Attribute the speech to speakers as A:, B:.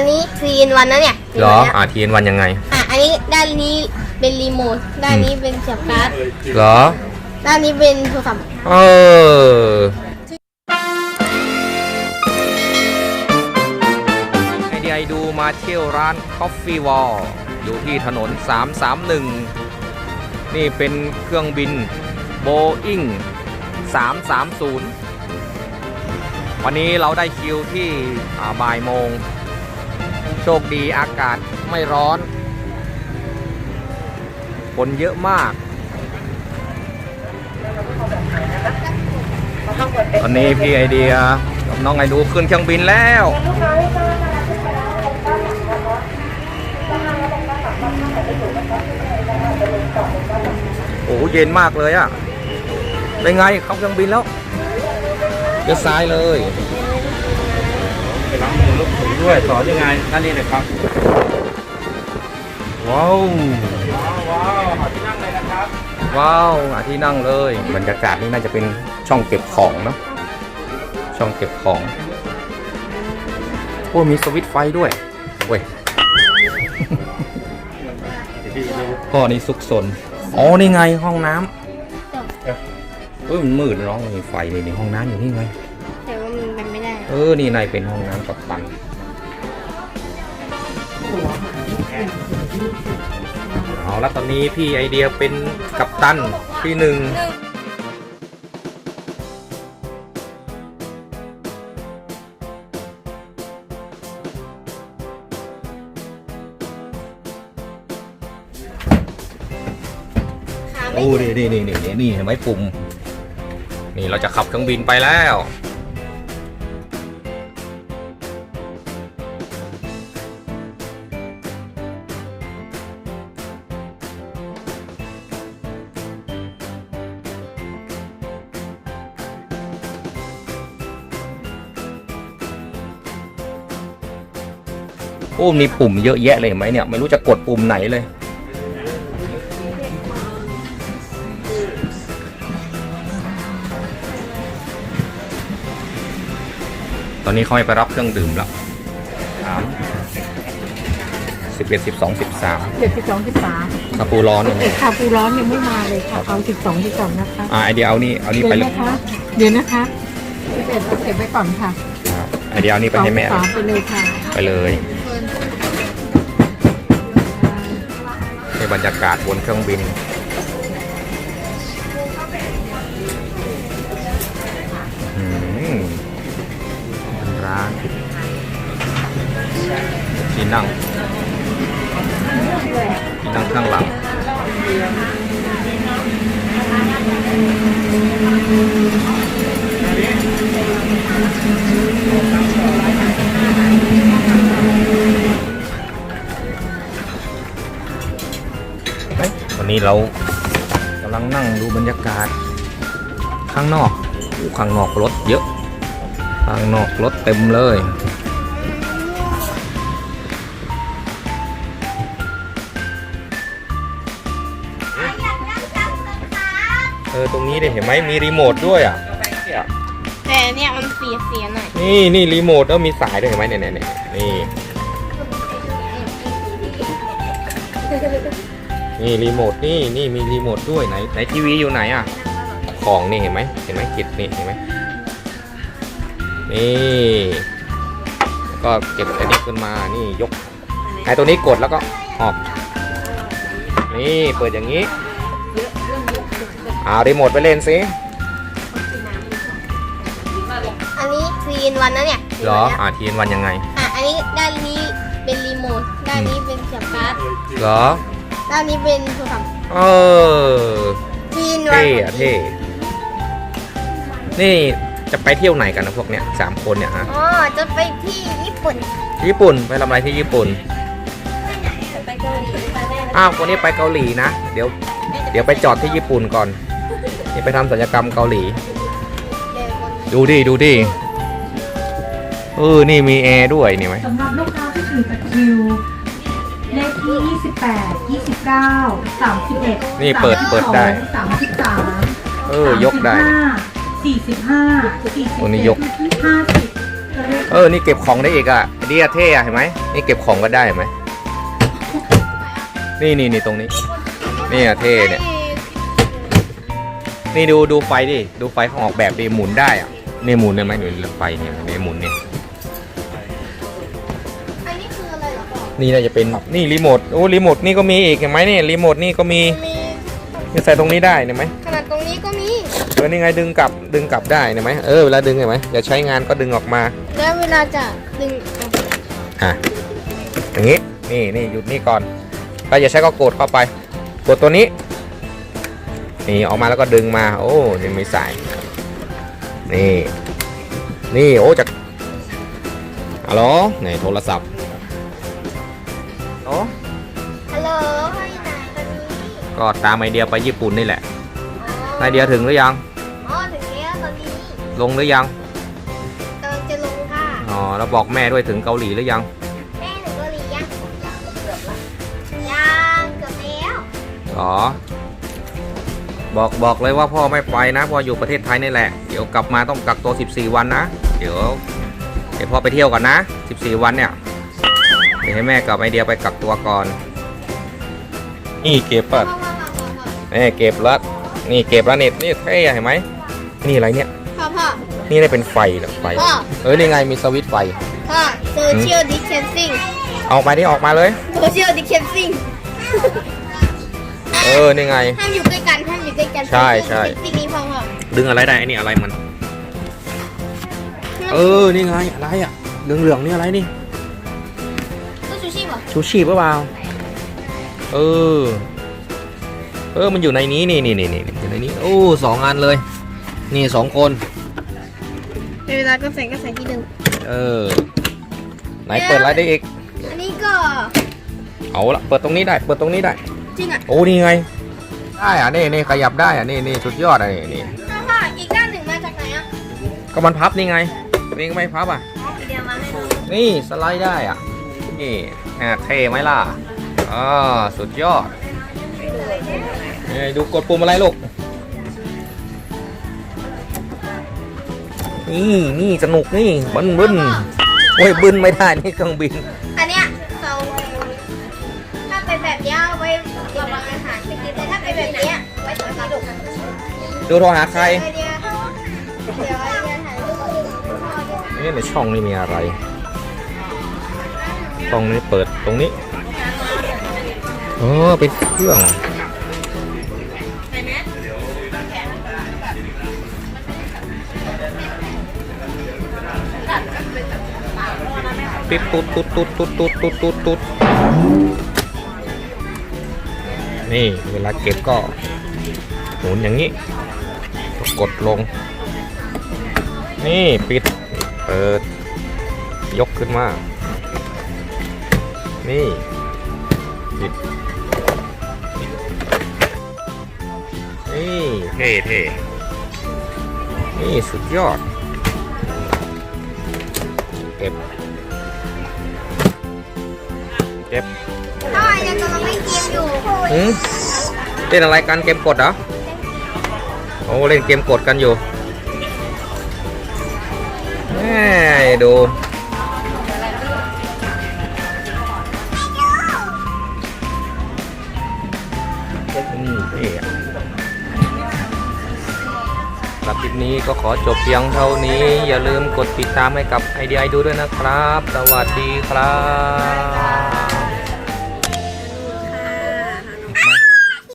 A: อันนี้ซีนวันนะเนี่ย
B: เหรอ
A: ซีนวัน
B: อ่าทีนวันยังไง
A: อะอันนี้ด้านนี้เป็นรีโมท ด้านนี้เป็นเสียบการ์ด
B: เหรอ
A: ด้านนี้เป็นโทรศัพท์
B: เออ ไอเดียดูมาเที่ยวร้าน Coffee Wall อยู่ที่ถนน 331 นี่เป็นเครื่องบิน Boeing 330 วันนี้เราได้คิวที่อ่าบ่ายโมงโชคดีอากาศไม่ร้อน คนเยอะมาก ตอนนี้พี่ไอเดียกับน้องไอดูขึ้นเครื่องบินแล้วโอ้เย็นมากเลยอะเป็นไงเข้าเครื่องบินแล้วเลี้ยวซ้ายเลย
C: ไปล้างมือลูกถุงด้วยสอนยังไงนั่นนี่เลยครับ
B: ว้าว
C: ว้าวว้าวหาที่นั่งเลยนะครับ
B: ว้าวหาที่นั่งเลยบรรยากาศนี่น่าจะเป็นช่องเก็บของเนาะช่องเก็บของโอ้มีสวิตช์ไฟด้วยเว้ย
C: เดี๋ยวพี่ดู
B: พ่อนี่ซุกซนอ๋อนี่ไงห้องน้ำเอ้ยมันมืดเน้องมีไฟนี่ในห้องน้ำอยู่นี่ไง
A: แต่ว่ามัน เป็นไม่ได้
B: เออ นี่ในเป็นห้องน้ำกับตันเอาละตอนนี้พี่ไอเดียเป็นกัปตันที่หนึ่ง
A: ขาไม่
B: โอ้นี่นี่นี่นี่นี่นี่เห็นไหมปุ่ม นี่เราจะขับเครื่องบินไปแล้ว โอ้มีปุ่มเยอะแยะเลยเห็นไหมเนี่ย ไม่รู้จะกดปุ่มไหนเลย ตอนนี้เขาให้ไปรับเครื่องดื่มแล้วสามสิบเอ็ดสิบสองสิบสาม
D: เด็กสิบสองสิบสาม
B: คาปูร้อนเนี่ย
D: เด็กคาปูร้อนยังไม่มาเลยค่ะ เอาสิบสองสิบสองนะคะ
B: อ่าไอเดียเอานี่เอานี่
D: เดี๋
B: ไป
D: ยว
B: เลย
D: นะคะเดี๋ยวนะคะสิบเอ็ดเก็บไว้ก่อนค่ะ
B: อ่าไอเดียเอานี่ไปให้แม่
D: สองสามไปเลยค่ะ
B: ไปเลย ในบรรยากาศบนเครื่องบินอืมร้านที่นั่งที่นั่งข้างหลัง นนี้เรากำลังนั่งดูบรรยากาศ ข้างนอกอู้ข้างนอกรถเยอะ ข้างนอกรถเต็มเลยเออตรงนี้ได้เห็นไหมมีรีโมทด้วยอะ
A: แต่เนี่ยมันเสียเสียหน่อย
B: นี่นี่รีโมทแล้วมีสายด้วยเห็นไหมเนี่ยเนี่ยเนี่ยนี่ นี่รีโมทนี่นี่มีรีโมทด้วยไหนไหนทีวีอยู่ไหนอะ ของนี่เห็นไหมเห็นไหมกิดนี่เห็นไหมนี่แล้วก็เก็บอันนี้ขึ้นมานี่ยกไอ้ตัวนี้กดแล้วก็ออก นี่เปิดอย่างนี้เอารีโมทไปเล่นสิ
A: อันนี้ซีนวันนะเนี่ย
B: เหรออ่าทีนวันยังไง
A: อะอันนี้ด้านนี้เป็นรีโมทด้านนี้เป็นเสียบการ์ด
B: เหรอ
A: ด้านนี้เป็นโทรศัพท์
B: เออ
A: ซีนวัน
B: เท่อะเท่นี่จะไปเที่ยวไหนกันนะพวกเนี้ยสามคนเนี่ยฮะ
A: อ๋อจะไปที่ญี่ปุ่น
B: ญี่ปุ่นไปทำอะไรที่ญี่ปุ่น
A: จะไปเกาหลีไปได้
B: อ้าววันนี้ไปเกาหลีนะ เดี๋ยว เดี๋ยวไปจอดที่ญี่ปุ่นก่อนนี่ไปทำศัลยกรรมเกาหลี
A: เจอคน
B: ดูดิดูดิเออนี่มีแอร์ด้วยนี่ไหม
D: สำหรับลูกค้าที่ถือบัตรคิว เลขที่ 28 29 31
B: นี่เปิดเปิดได้
D: 33
B: เออยกได้
D: 45 45
B: ตัวนี้ยก
D: 50
B: เออ นี่เก็บของได้อีกอะดีอะเท่อะเห็นไหมนี่เก็บของก็ได้เห็นไหมนี่นี่นี่ตรงนี้ นี่อะเท่เนี่ย นี่ดูดูไฟดิ ดูไฟของออกแบบดิหมุนได้อะนี่หมุนได้ไหมหนูไฟเนี่ยนี่หมุนเนี่ย
A: นี่น่า
B: จะเป็นนี่รีโมทโอ้รีโมทนี่ก็มีอีกเห็นไหมนี่รีโมทนี่ก็มี
A: มี
B: นี่ใส่ตรงนี้ได้เห็นไหม
A: ขนาดตรงนี้ก็มี
B: เออนี่ไงดึงกลับดึงกลับได้เห็นไหมเออเวลาดึงเห็นไหมอย่าใช้งานก็ดึงออกมา
A: แล้วเวลาจะดึง
B: อะอย่างนี้นี่นี่หยุดนี่ก่อนถ้าอย่าใช้ก็กดเข้าไปกดตัวนี้นี่ออกมาแล้วก็ดึงมา โอ้ยังไม่ใส่นี่ นี่โอ้จากฮัลโหลนี่โทรศัพท์ โอ้
A: ฮัลโหลพ่ออยู่ไหนตอนนี้
B: ก็ตามไอเดียไปญี่ปุ่นนี่แหละไอเดียถึงหรือยัง
A: อ๋อถึงแล้วตอนนี้
B: ลงหรือยัง
A: กำลังจะลงค่ะ
B: อ๋อแล้วบอกแม่ด้วยถึงเกาหลีหรือยัง
A: แม่หนูก็เรียนเกือบละยังเกือบแล้ว
B: อ๋อบอกบอกเลยว่าพ่อไม่ไปนะพ่ออยู่ประเทศไทยนี่แหละ เดี๋ยวกลับมาต้องกักตัว 14 วันนะ เดี๋ยวเดี๋ยวพ่อไปเที่ยวก่อนนะ 14 วันเนี่ยเดี๋ยวให้แม่กับไอเดียไปกักตัวก่อน นี่เก็บ
A: พ่อ
B: ปะ
A: พ่อพ่อพ่อพ่อ
B: นี่เก็บแล้วนี่เก็บแล้วนี่นี่เท่อะเห็นไหมนี่อะไรเนี่ย
A: พ่อพ่อ
B: นี่ได้เป็นไฟเหรอไฟ
A: พ่อ
B: เออนี่ไงมีสวิตช์ไฟ
A: พ่อโซเชียลดิสเทนซิ่ง
B: ออกมาที่ออกมาเลย
A: โซเชียลดิสเทนซิ่ง
B: เออนี่ไง
A: ห้ามอยู่ใกล้กันห้ามอยู่ใกล้กัน
B: ใช่ใช่
A: สิ่งนี้พ่อพ่อ
B: ดึงอะไรได้ไอ้นี่อะไรมัน เออนี่ไงอะไรอะเหลืองๆนี่อะไรนี่
A: ก็ซู ชิป่ะ
B: ชูชีพหรือเปล่าเออ เออ มันอยู่ในนี้นี่นี่นี่นี่อยู่ในนี้ โอ้สองอันเลย นี่สองคน
A: ในเวลาก็ใส่ก็ใส่ที่หนึ่ง
B: เออ ไหนเปิดอะไรได้อีก
A: อันนี้ก็
B: เอาละเปิดตรงนี้ได้ เปิดตรงนี้ได้
A: จริงอะ
B: โอ้ นี่ไง ได้อะนี่นี่ขยับได้อะนี่นี่สุดยอดอะนี่นี่
A: พ่อพ่ออีกด้านหนึ่งมาจากไหนอะ
B: ก็มันพับนี่ไงนี่ก็ไม่พับอะ
A: เดี๋ยวมาให้ดู
B: นี่สไลด์ได้อะ นี่ อะเท่ไหมล่ะอ่าสุดยอดนี่ดูกดปุ่มอะไรลูก นี่นี่สนุกนี่บึนบึนโอ้ยบึนไม่ได้นี่เครื่องบิน
A: อันเนี้ยเราถ้าเป็นแบบเนี้ยไว้ระวังอาหารไปกินแต่ถ้าเป็นแบบเนี้ยไว้สอนกระดูก
B: ดูโทรหาใคร
A: ไอเดียเดี๋ยวไอเดียถ่ายรูปพ่อด้วย
B: นี่ในช่องนี้มีอะไร ช่องนี้เปิดตรงนี้เออเป็นเครื่องปิดตุ๊ดตุ๊ดตุ๊ดตุ๊ดตุ๊ดตุ๊ดตุ๊ดตุ๊ดนี่เวลาเก็บก็หมุนอย่างนี้ กดลง นี่ปิด เปิด ยกขึ้นมา นี่ปิดนี่เท่เท่นี่สุดยอดเก็บเก็บ
A: พ่อไอเดียกำลังเล่นเกมอยู่
B: หืมเล่นอะไรกันเกมกดเหรอโอ้เล่นเกมกดกันอยู่แม่ดู อืมนี่สำหรับคลิปนี้ก็ขอจบเพียงเท่านี้ อย่าลืมกดติดตามให้กับไอเดียดูด้วยนะครับ สวัสดีครับ